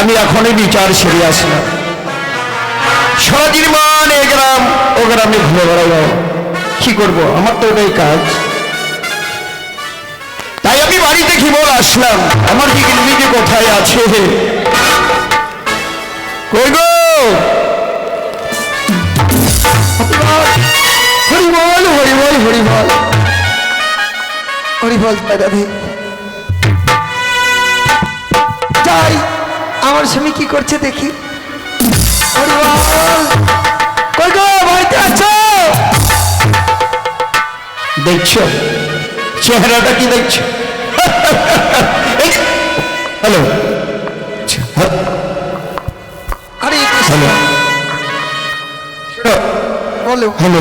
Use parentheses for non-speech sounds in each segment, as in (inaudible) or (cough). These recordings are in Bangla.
আমি এখনই বিচার সেরে আসলাম সারাদিন মান এ গ্রাম ও গ্রামে ঘুরে বেড়াবো কি করব আমার তো ওটাই কাজ তাই আমি বাড়িতে কি বল আসলাম আমার কি গিলবিটি কোথায় আছে কই গো হরিবল হরিবল হরিবল হরিবল দাদি যাই আমার স্বামী কি করছে দেখি। কই গো বাড়িতে আছো? দেখছ চেহারাটা কি দেখছ? (laughs) হ্যালো আরে হ্যালো। হ্যালো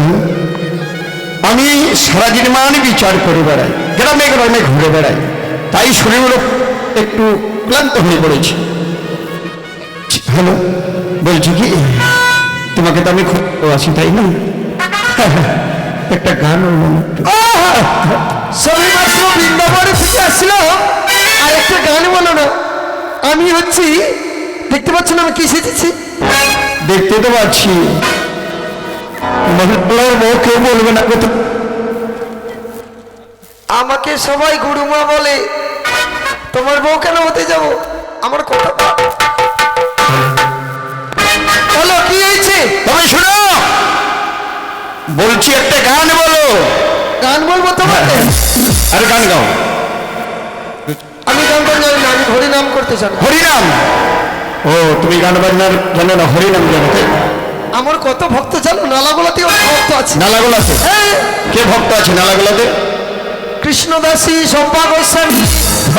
আমি সারাদিন মানে বিচার করে বেড়াই গ্রামে গ্রামে ঘুরে বেড়াই তাই শরীরগুলো একটু ক্লান্ত হয়ে পড়েছি। হ্যালো বলছি কি? তোমাকে তো আমি খুব আছি তাই না? একটা গান বললাম একটু। সবে মাত্র বৃন্দাবনে থেকে আসলাম আর একটা গান বলো না। আমি হচ্ছি দেখতে পাচ্ছ না আমি কি সেজেছি? দেখতে তো পাচ্ছি। কেউ বলবে না আমাকে সবাই গুরুমা বলে। তোমার বউ কেন হতে যাব? আমার কথা বলো কি হয়েছে? তবে শোনো। বলছি একটা গান বলো। গান বলব তোমাকে? আর গান গাও। আমি গান গান জানি না আমি হরি নাম করতে চান হরিনাম? ও তুমি গান বাজনার জানো না হরিনাম জানো আমার কত ভক্ত জানো নালাগোলাতে অনেক ভক্ত আছে। নালাগোলাতে? হ্যাঁ, কে ভক্ত আছে নালাগোলাতে? কৃষ্ণদাসী সম্পা গোস্বামী।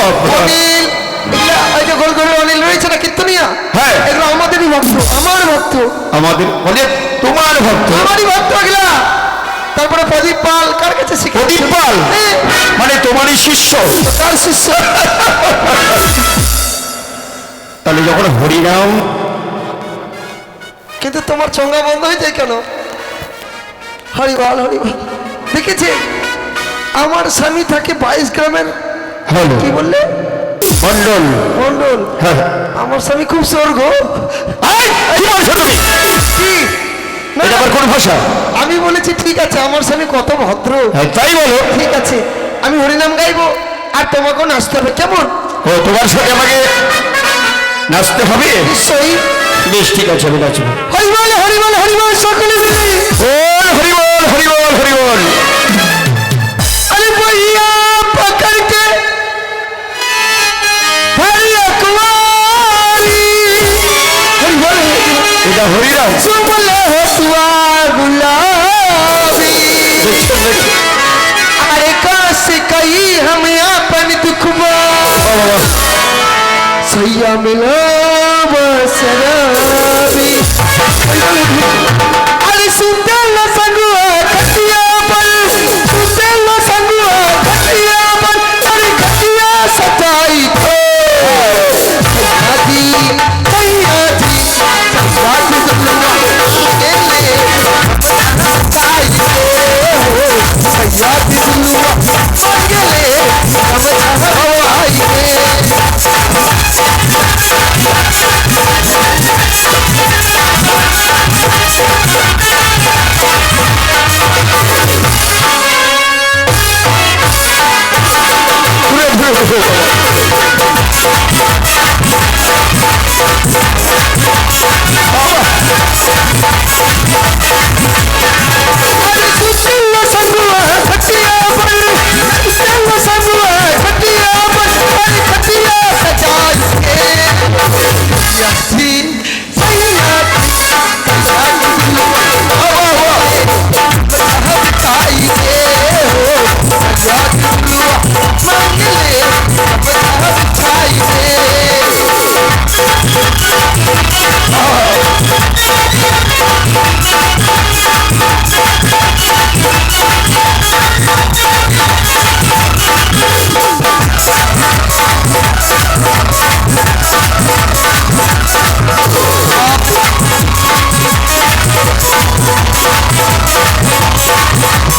অনিল এগুলা যে গোল গোল অনিল রয়েছে না কীর্তনিয়া? হ্যাঁ। এগুলো আমাদেরই ভক্ত আমার ভক্ত। আমাদের বলে তোমার ভক্ত। আমারই ভক্ত এগুলা। তারপরে প্রদীপ পাল কার কাছে শিখে প্রদীপ পাল? হ্যাঁ, মানে তোমারই শিষ্য। শিষ্য। তাহলে যখন হরিনাম কিন্তু তোমার চঙ্গা বন্ধ হয়ে যায় কেন? হরিবাল হরিবাল। দেখেছে? আমার স্বামী থাকে বাইশ গ্রামের কি বললে? মন্ডল মন্ডল হ্যাঁ। আমার স্বামী খুব স্বর্গ। কি বলছো তুমি? কি? এটা আবার কোন ভাষা? আমি বলেছি ঠিক আছে আমার স্বামী কত ভদ্র। হ্যাঁ, তাই বলো। ঠিক আছে আমি হরিনাম গাইবো আর তোমাকেও নাচতে হবে। কেমন? ও তোমার সাথে আমাকে নাচতে হবে? নিশ্চয়ই। বেশ ঠিক আছে আমি নাচবো। হরিবল হরিবল হরিবল সকলে হরিবল।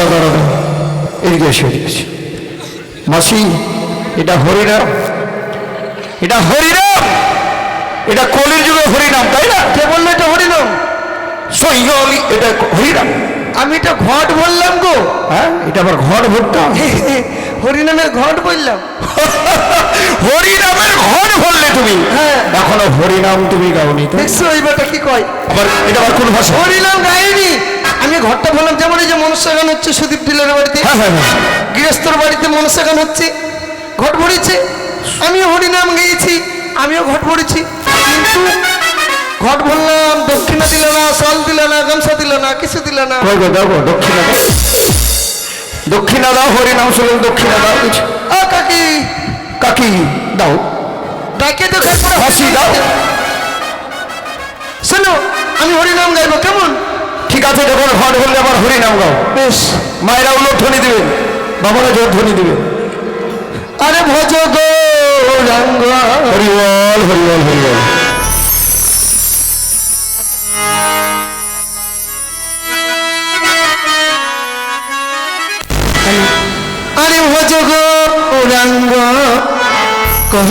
দাঁড়া দাঁড়া দাঁড়া এদিকে এসে এদিকে মাসি এটা হরিনাম। এটা হরিনাম। এটা কলির যুগে হরিনাম তাই না? কে বলল এটা হরিনাম? সৈয়লি এটা হরিনাম। আমি এটা ঘট বললাম গো। হ্যাঁ এটা আবার ঘট ভরতাম (laughs) হরিনামের ঘট বললাম। (laughs) হরিনামের ঘট ভরলে তুমি? হ্যাঁ। এখনও হরিনাম তুমি গাওনি দেখছ এই বেটা কি কয়? আবার এটা আবার কোন ভাষা? হরিনাম গাইনি। আমি ঘরটা বললাম যেমন এই যে মনসা গান হচ্ছে সুদীপ ঢিলের বাড়িতে। হ্যাঁ হ্যাঁ হ্যাঁ। গৃহস্থর বাড়িতে মনসা গান হচ্ছে। ঘট ভরেছে আমিও হরিনাম গেয়েছি আমিও ঘট ভরেছি। কিন্তু ঘট বললাম দক্ষিণা দিল না সল দিল না গামছা দিল না কিছু দিল না। কই দাও গো, দক্ষিণা দাও। দক্ষিণা দাও হরিনাম শুনুন দক্ষিণা দাও কিছু। কাকি। কাকি দাও। ডাকে তো তারপরে হাসি দাও। শোনো আমি হরিনাম গাইবো কেমন? ঠিক আছে যখন ঘট ভরলে আবার হরিনাম গাও। বেশ। মায়েরা উল্লো ধ্বনি দিবেন বাবারা জোর ধ্বনি দিবেন। আরে ভজ গো রঙ্গ। হরিবল হরিবল হরিবল। আরে ভজ গো রঙ্গ। কহ।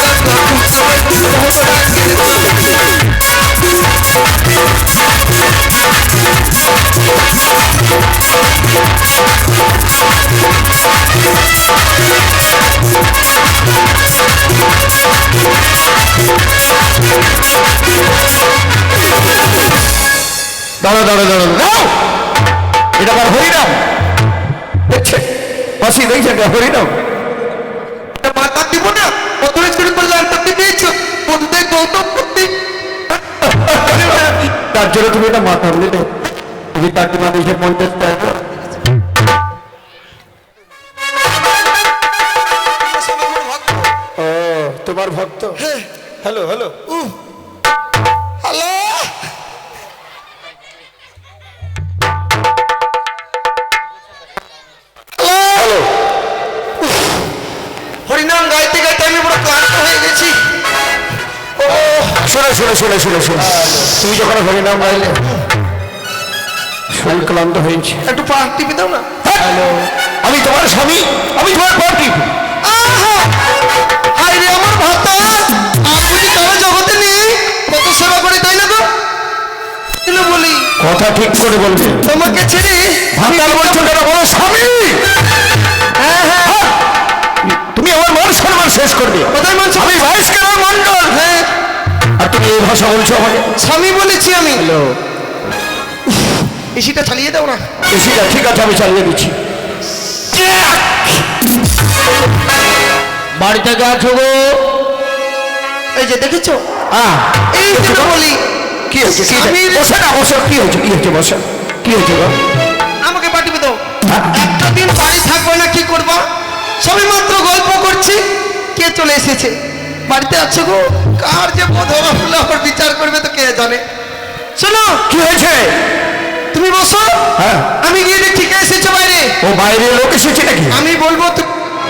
এটা হরিনাম মাতা দিব না প্রথমে শুরু করলে আর বন্ধুদের গৌতম করতে তার জন্য তুমি এটা মাথা দিলে তুমি তাকে মানুষের পঞ্চাশ টাকা তোমার ভক্ত? হ্যালো হ্যালো শোনো শোনো শোনো তুমি যখন হরিনাম গাইলে শরীর ক্লান্ত হয়েছে। একটু পা টিপে দাও না। হ্যালো আমি তোমার স্বামী আমি তোমার আহা! হায় রে আমার ভাতা! আর কারও জগতে নেই? কত সেবা করে তাই না কেন বলি? কথা ঠিক করে বলবে। তোমাকে ছেড়ে ভাতাল বলছো কেন? বলো স্বামী! হ্যাঁ হ্যাঁ। তুমি আমার মান সম্মান শেষ করবে। কোথায় মান? আমি ভাইস কেন? মন্ডল। হ্যাঁ। আর তুমি এই ভাষা বলছো আমাকে? স্বামী বলেছি আমি। এসিটা চালিয়ে দাও না। এসিটা ঠিক আছে আমি চালিয়ে দিচ্ছি। বাড়ি থেকে আছো গো? এই যে দেখেছ? হ্যাঁ। এই জন্য বলি। কি হয়েছে? কি? বসে না বসে। কি হয়েছে? কি হয়েছে? বসে। কি হয়েছে গো? আমাকে পাঠিয়ে দাও। হ্যাঁ? একটা দিন বাড়ি থাকবে না কি করবা? সবে মাত্র গল্প করছি কে চলে এসেছে? বাড়িতে আছো গো? কার যে বোধ হলো আমার বিচার করবে তো কে জানে? শোনো কি হয়েছে? তুমি বসো। হ্যাঁ। আমি গিয়ে দেখছি কে এসেছে বাইরে। ও বাইরে লোক এসেছে নাকি? আমি বলব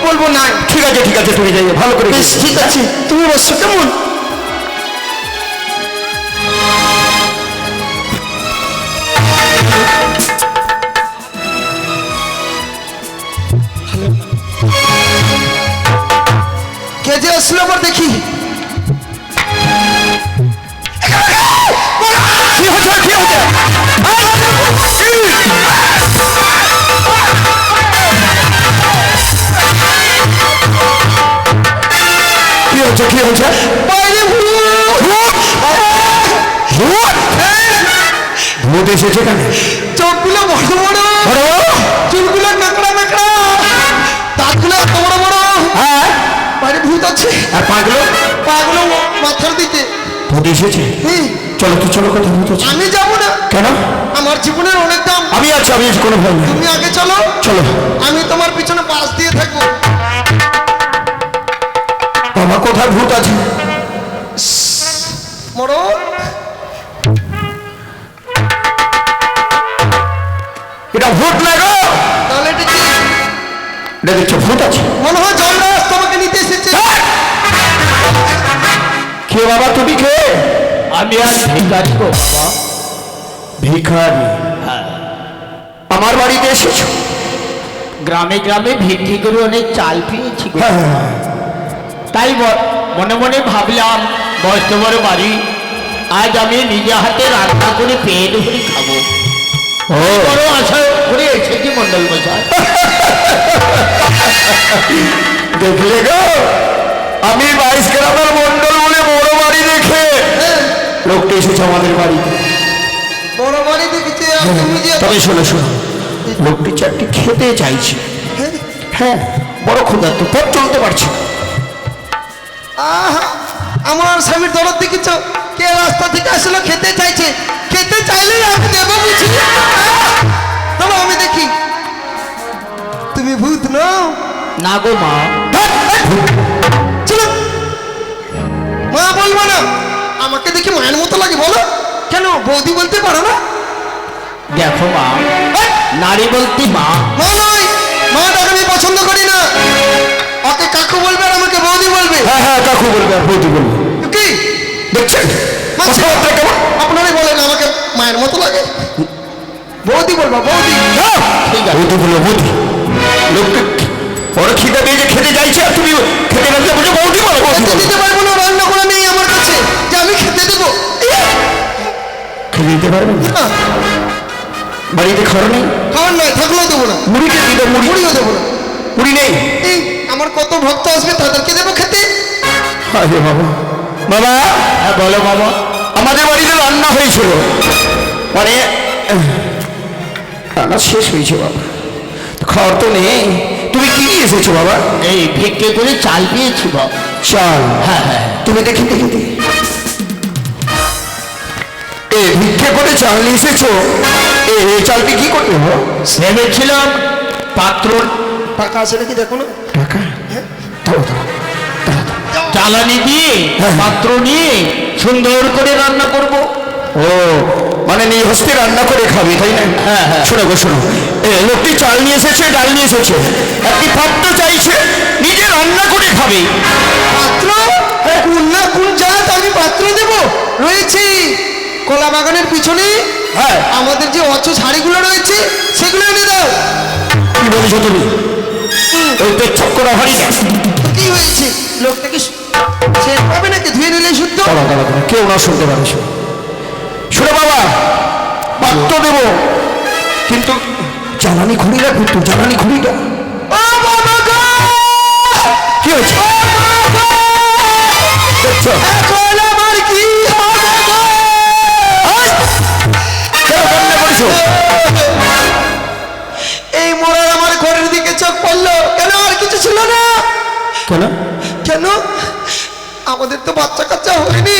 বলব না। ঠিক আছে ঠিক আছে তুমি যাই ভালো করে বেশ ঠিক আছে তুমি বসছো কেমন? পর দেখি। কি হচ্ছে কি হচ্ছে? কি হচ্ছে চোখগুলো আছে। আর পাগলো? পাগুলো মাথার দিকে। ভূত এসেছে? চলো তো চলো কথা ভূত আমি যাব না। কেন? আমার জীবনের অনেক দাম। আমি আছি আমি কোনো ভয় নেই। তুমি আগে চলো। চলো। আমি তোমার পিছনে পাশ দিয়ে থাকব। বাবা কোথায় ভূত আছে? মরো। এটা ভূত না গো? তাহলে এটা কি? এটা দেখছ ভূত আছে? মনে হয় জলরাজ কে বাবা তুমি কে আমি আর ভিকারি গো বাবা। ভিখারি। হ্যাঁ। আমার বাড়িতে এসেছ? গ্রামে গ্রামে ভিক্ষি করে অনেক চাল পেয়েছি গো। হ্যাঁ হ্যাঁ। তাই ব- মনে মনে ভাবলাম বয়স বড় বাড়ি আজ আমি নিজে হাতে রান্না করে পেট ভরে খাব। ও। বড় আশা করে এসেছি মন্ডল মশাই। (laughs) দেখলে গো আমি বাইশ গ্রামের মন্ডল লোকটা এসেছে আমাদের বাড়িতে। বড় বাড়ি দেখেছে তুমি যে তবে শোনো শোনো। লোকটি চারটি খেতে চাইছে। হ্যাঁ। বড় ক্ষুধার্ত পথ চলতে পারছে আমার স্বামীর দরদ দেখেছ? কে রাস্তা থেকে আসলো খেতে চাইছে? খেতে চাইলে আমি দেবো বুঝি চলো আমি দেখি। তুমি ভূত নও? না গো মা। চলো। মা বলব না। আমাকে দেখি মায়ের মতো লাগে বলো। কেন? বৌদি বলতে পারো না। দেখো মা নারী বলতে মা। মা নয় মাটাকে আমি পছন্দ করি না। ওকে কাকু বলবে আর আমাকে বৌদি বলবে। হ্যাঁ হ্যাঁ কাকু বলবে আর বৌদি বলবে। কি? দেখছেন কথাবার্তা কেমন? আপনারাই বলেন আমাকে মায়ের মতো লাগে। বৌদি বলব বৌদি। হ্যাঁ, ঠিক আছে। বৌদি বলো বৌদি। লোকটা বড় খিদে পেয়েছে খেতে চাইছে আর তুমি খেতে না দিয়ে বলছো বৌদি বলো খেতে বলো। দিতে পারব না রান্না করে নেই আমার কাছে। যে আমি খেতে দেবো। ইয়ে! খেতে দিতে পারবেন না? না, বাড়িতে খাওয়া নেই? খাবার নয় থাকলেও দেবো না। মুড়িকে দিবে? মুড়ি? মুড়িও দেবো না। মুড়ি নেই? এই আমার কত ভক্ত আসবে তাদেরকে দেবো খেতে? আরে বাবা। বাবা? হ্যাঁ বলো বাবা। আমাদের বাড়িতে রান্না হয়েছিল। মানে রান্না শেষ হয়েছে বাবা। খাওয়ার তো নেই। তুমি কি নিয়ে এসেছ বাবা? এই ভিক্ষে করে চাল পেয়েছি বাবা। চাল? হ্যাঁ হ্যাঁ তুমি দেখি দেখি দেখি এ ভিক্ষে করে চাল নিয়ে এসেছ? এ এই চালটি কি করবে ভেবেছিলাম পাত্র টাকা আছে নাকি দেখো না? টাকা? দাও, দাও। দিয়ে হ্যাঁ। পাত্র নিয়ে সুন্দর করে রান্না করব। ও মানে নিয়ে হস্তে রান্না করে খাবি তাই না? হ্যাঁ, হ্যাঁ। শোনো গো শোনো। লোকটি চাল নিয়ে এসেছে ডাল নিয়ে এসেছে। একটি পাত্র চাইছে নিজে রান্না করে খাবে। পাত্র? কোন না কোন জাত আমি পাত্র দেব। রয়েছে কলা বাগানের পিছনে। হ্যাঁ। আমাদের যে অচ শাড়িগুলো রয়েছে সেগুলো এনে দাও। কি বলেছ তুমি? ওই ভারী না তো কি হয়েছে? লোকটাকে সে পাবে নাকি? ধুয়ে নিলে শুদ্ধ? কেউ না শুনতে পারে শোনো বাবা পাত্র দেব। কিন্তু জ্বালানি খুঁড়ি রাখবি তো জ্বালানি খুঁড়িটা! কি হয়েছে? এখন আমার কি এই! মোড়ার আমার ঘরের দিকে চোখ পড়ল। কেন আর কিছু ছিল না? কেন? কেন? আমাদের তো বাচ্চা কাচ্চা হয়নি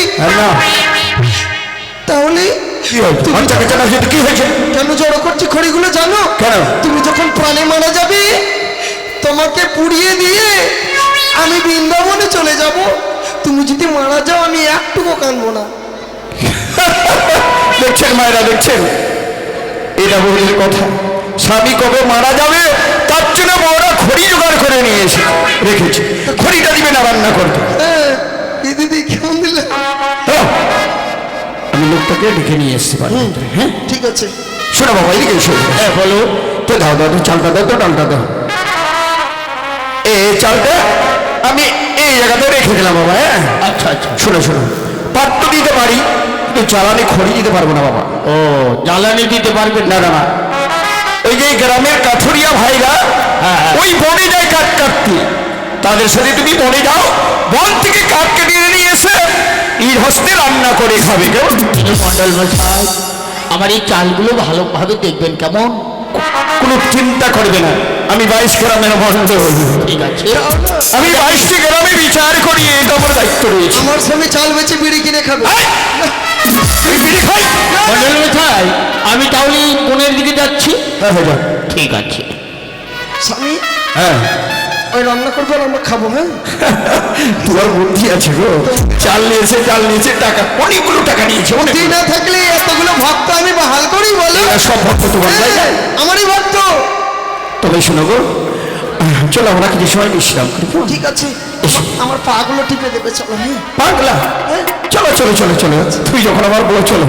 তাহলে কি হয়েছে? বাচ্চা কাচ্চা না সেটা কি হয়েছে? কেন জড়ো করছি? খড়িগুলো জানো? কেন? তুমি যখন প্রাণে মারা যাবে তোমাকে পুড়িয়ে দিয়ে আমি বৃন্দাবনে চলে যাব। তুমি যদি মারা যাও আমি একটুকু কানবো না। (laughs) দেখছেন মায়েরা দেখছেন? এটা বউয়ের কথা। স্বামী কবে মারা যাবে তার জন্য বউরা খড়ি জোগাড় করে নিয়ে এসে রেখেছে। খড়িটা দিবে না রান্না করতে হ্যাঁ, লোকটাকে ডেকে নিয়ে এসতে পারি হ্যাঁ? ঠিক আছে। শোনো বাবা এদিকে এসো। হ্যাঁ বলো। তো দাও দাও চালটা দাও তো ডালটা দাও। এ চালটা আমি এই জায়গাতে রেখে দিলাম বাবা হ্যাঁ? আচ্ছা আচ্ছা। শোনো শোনো। পাত্র দিতে পারি কিন্তু জ্বালানি খড়ি দিতে পারব না বাবা। ও জ্বালানি দিতে পারবেন না। না না ওই যে গ্রামের কাঠুরিয়া ভাইরা হ্যাঁ, হ্যাঁ। ওই বনে যায় কাঠ কাটতে। তাদের সাথে তুমি বনে যাও বন থেকে কাঠ কেটে নিয়ে এসে এই হস্তে রান্না করে খাবে কেমন? মন্ডল মশাই আমার এই চালগুলো ভালোভাবে দেখবেন কেমন? কোনো চিন্তা করবে না। আমি বাইশ গ্রামের বন্ধ ঠিক আছে। আমি বাইশটি গ্রামে বিচার করি এটা আমার দায়িত্ব রয়েছে। আমার স্বামী চাল বেচে বিড়ি কিনে খাবে। এই! তুই বিড়ি খাই। মন্ডল মশাই আমি তাহলে এই কোণের দিকে যাচ্ছি। হ্যাঁ হ্যাঁ ঠিক আছে। স্বামী? হ্যাঁ। ওই রান্না করব আর আমরা খাব হ্যাঁ? (laughs) তোমার বুদ্ধি আছে গো। চাল নিয়েছে চাল নিয়েছে টাকা অনেকগুলো টাকা নিয়েছে অনেক না থাকলে এতগুলো ভক্ত আমি বাহাল করি বলো? সব ভক্ত তোমার হ্যাঁ, আমারই ভক্ত। তবে শোনো গো চলো আমরা কিছু সময় বিশ্রাম করি ঠিক আছে। আমার- আমার পা গুলো টিপে দেবে চলো হ্যাঁ? পাগলা? চলো চলো চলো চলো। তুই যখন আমার বলো চলো।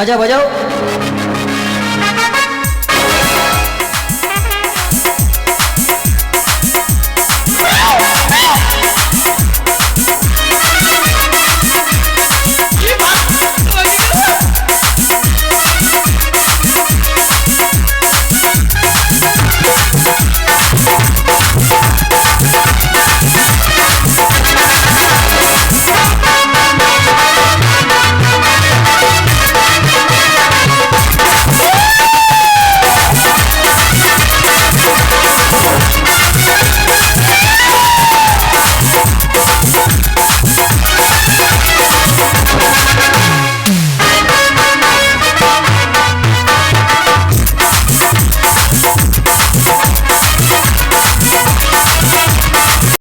বাজাও বাজাও।